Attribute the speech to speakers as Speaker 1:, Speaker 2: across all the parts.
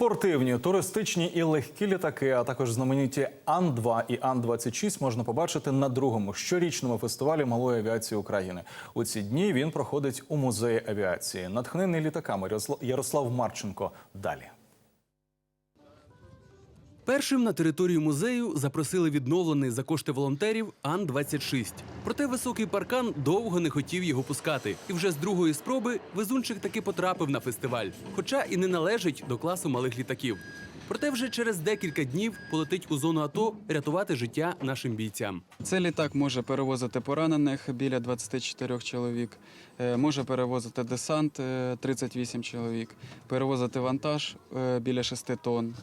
Speaker 1: Спортивні, туристичні і легкі літаки, а також знамениті Ан-2 і Ан-26 можна побачити на другому щорічному фестивалі малої авіації України. У ці дні він проходить у музеї авіації. Натхнений літаками Ярослав- Марченко. Далі.
Speaker 2: Першим на територію музею запросили відновлений за кошти волонтерів Ан-26. Проте високий паркан довго не хотів його пускати. І вже з другої спроби везунчик таки потрапив на фестиваль, хоча і не належить до класу малих літаків. Проте вже через декілька днів полетить у зону АТО рятувати життя нашим бійцям.
Speaker 3: Цей літак може перевозити поранених біля 24 чоловік, е, може перевозити десант е, 38 чоловік, перевозити вантаж е, біля 6 тонн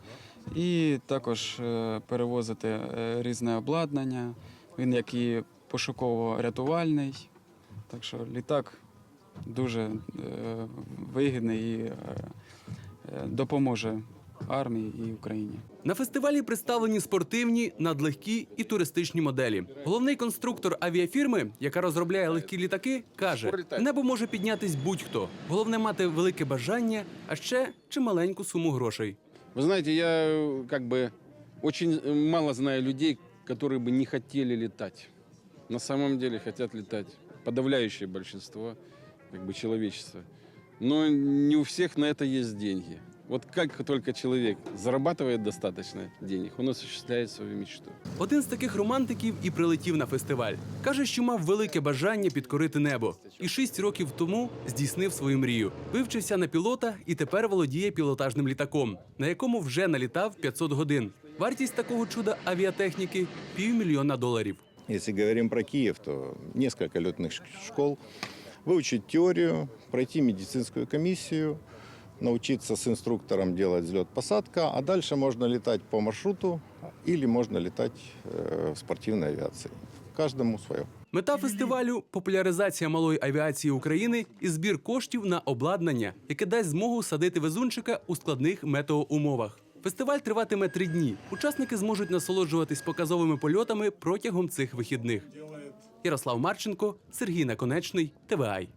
Speaker 3: і також е, перевозити е, різне обладнання. Він як і пошуково-рятувальний. Так що літак дуже е, вигідний і допоможе армії і Україні.
Speaker 2: На фестивалі представлені спортивні, надлегкі і туристичні моделі. Головний конструктор авіафірми, яка розробляє легкі літаки, каже: небо може піднятись будь-хто. Головне мати велике бажання, а ще чималеньку суму грошей.
Speaker 4: Вы знаете, я э, как бы очень э, мало знаю людей, которые бы не хотели летать. На самом деле хотят летать. Подавляющее большинство как бы человечества. Но не у всех на это есть деньги. Вот как только человек зарабатывает достаточно денег, он осуществляет свою мечту.
Speaker 2: Один з таких романтиків і прилетів на фестиваль. Каже, що мав велике бажання підкорити небо. І шість років тому здійснив свою мрію. Вивчився на пілота і тепер володіє пілотажним літаком, на якому вже налітав 500 годин. Вартість такого чуда авіатехніки півмільйона доларів.
Speaker 5: Если говорим про Киев, то несколько летных ш- школ. Выучить теорию, пройти медицинскую комиссию, научиться с инструктором делать взлет-посадка, а дальше можно летать по маршруту или можно летать э, в спортивной авиации. Каждому свое.
Speaker 2: Мета фестивалю популяризація малої авіації України і збір коштів на обладнання, яке дасть змогу садити везунчика у складних метеоумовах. Фестиваль триватиме три дні. Учасники зможуть насолоджуватись показовими польотами протягом цих вихідних. Ярослав Марченко, Сергій Наконечний, ТВАЙ.